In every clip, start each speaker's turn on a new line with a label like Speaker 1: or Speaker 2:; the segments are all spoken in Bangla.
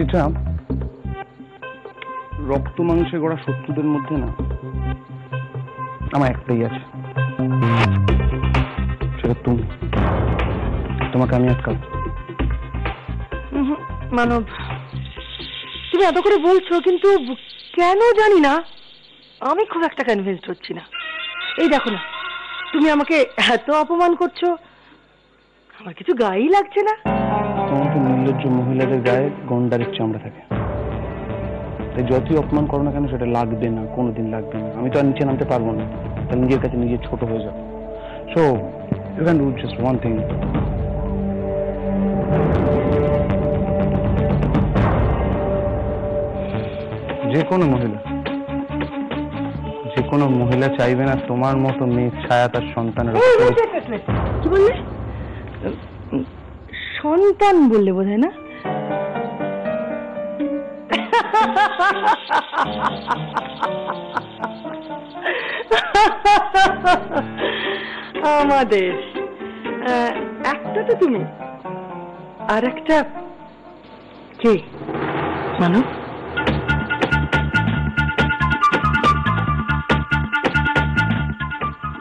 Speaker 1: চিত্রা রক্ত মাংসে গড়া শত্রুদের মধ্যে না, আমার একটাই আছে। সেটা তুমি। তোমাকে আমি আজকাল
Speaker 2: মানব, তুমি এত করে বলছো, কিন্তু কেন জানি না, আমি খুব একটা কনভিন্সড হচ্ছি না। এই দেখো না, তুমি আমাকে এত অপমান করছ, আমার কিছু গায়েই লাগছে না।
Speaker 1: মতো নির্লজ্জ মহিলাদের গায়ে গন্ডারের চামড়া থাকে। তাই যতই অপমান করো না কেন, সেটা লাগবে না, কোনোদিন লাগবে না। আমি তো আর নিচে নামতে পারব না। তাহলে নিজের কাছে নিজে ছোট হয়ে যাবে so you can do just one thing যে কোনো মহিলা, যে কোনো মহিলা চাইবে না তোমার মতো মেয়ে ছায়া তার সন্তানের.
Speaker 2: কি বললে? সন্তান বললে বোধ হয় না? আমাদের একটা তো তুমি আর একটা কে? মানব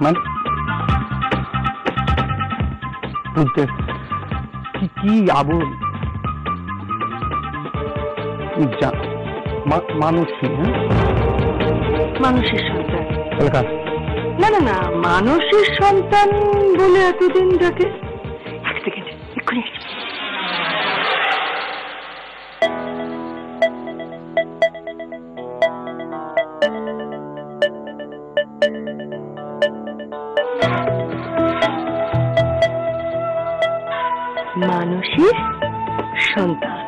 Speaker 1: মানে? বুঝতে কি কি আবল মানুষই হ্যাঁ?
Speaker 2: মানুষের সন্তান। না না না মানুষের সন্তান বলে এতদিন যাকে এক সেকেন্ড এক্ষুনি মানুষের সন্তান।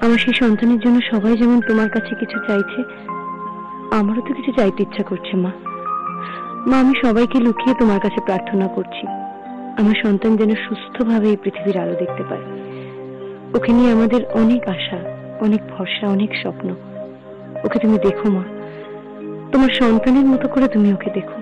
Speaker 2: আমার সেই সন্তানের জন্য সবাই যেমন তোমার কাছে কিছু চাইছে, আমারও তো কিছু চাইতে ইচ্ছা করছে, মা। মা, আমি সবাইকে লুকিয়ে তোমার কাছে প্রার্থনা করছি। আমার সন্তান যেন সুস্থভাবে এই পৃথিবীর আলো দেখতে পায়। ওকে নিয়ে আমাদের অনেক আশা। অনেক ভরসা, অনেক স্বপ্ন। ওকে তুমি দেখো মা। তোমার সন্তানের মতো করে তুমি ওকে দেখো।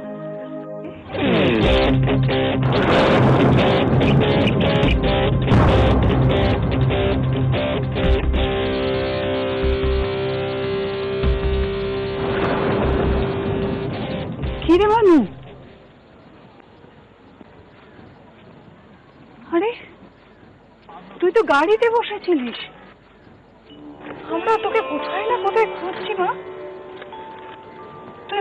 Speaker 2: কি রে মানু? আরে, তুই তো গাড়িতে বসেছিলিস। আমরা তোকে কোথায় না কোথায় খুঁজছি মা? তুই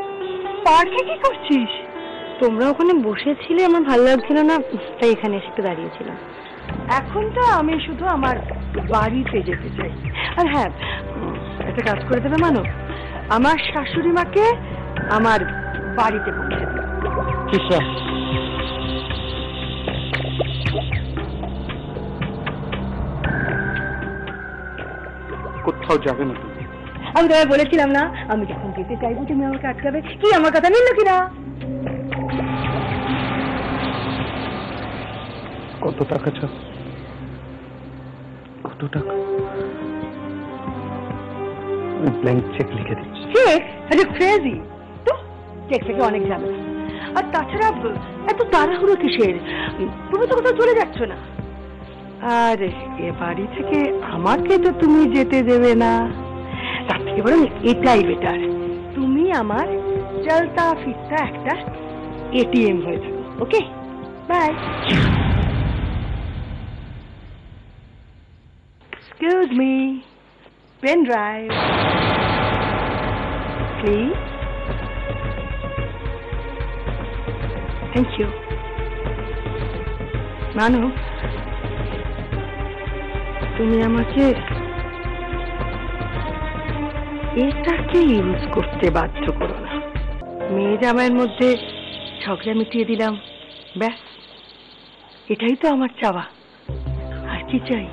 Speaker 2: পার্কে কি করছিস? তোমরা ওখানে বসেছিলে আমার ভালো লাগছিল না তাই এখানে এসে দাঁড়িয়েছিলাম। এখন তো আমি শুধু আমার বাড়িতে যেতে চাই। আর হ্যাঁ একটা কাজ করে দেবে মানব আমার শাশুড়ি মাকে আমার বাড়িতে পৌঁছে দিও
Speaker 1: কোথাও যাবে না তুমি।
Speaker 2: আমি তোমায় বলেছিলাম না আমি যখন যেতে চাইব তুমি আমাকে আটকাবে। কি আমার কথা নিল কিনা?
Speaker 1: কত টাকা চাও? কত টাকা? ব্ল্যাঙ্ক চেক লিখে দিচ্ছি।
Speaker 2: চেক আরে ক্রেজি তো চেক থেকে অনেক যাবে আর তাছাড়া এত তাড়াহুড়ো কিসের? তুমি তো কোথাও চলে যাচ্ছ না। আর, এ বাড়ি থেকে আমাকে তো তুমি যেতে দেবে না। তার থেকে বরং এটাই বেটার তুমি আমার চলতা ফিরতা একটা এটিএম হয়ে থাকো, okay? Bye. Excuse me pen drive please? Thank you. মানু তুমি আমাকে এটাকে ইউজ করতে বাধ্য করো না। মেয়ে জামাইয়ের মধ্যে ঝগড়া মিটিয়ে দিলাম, ব্যাস। এটাই তো আমার চাওয়া। আর কি চাই?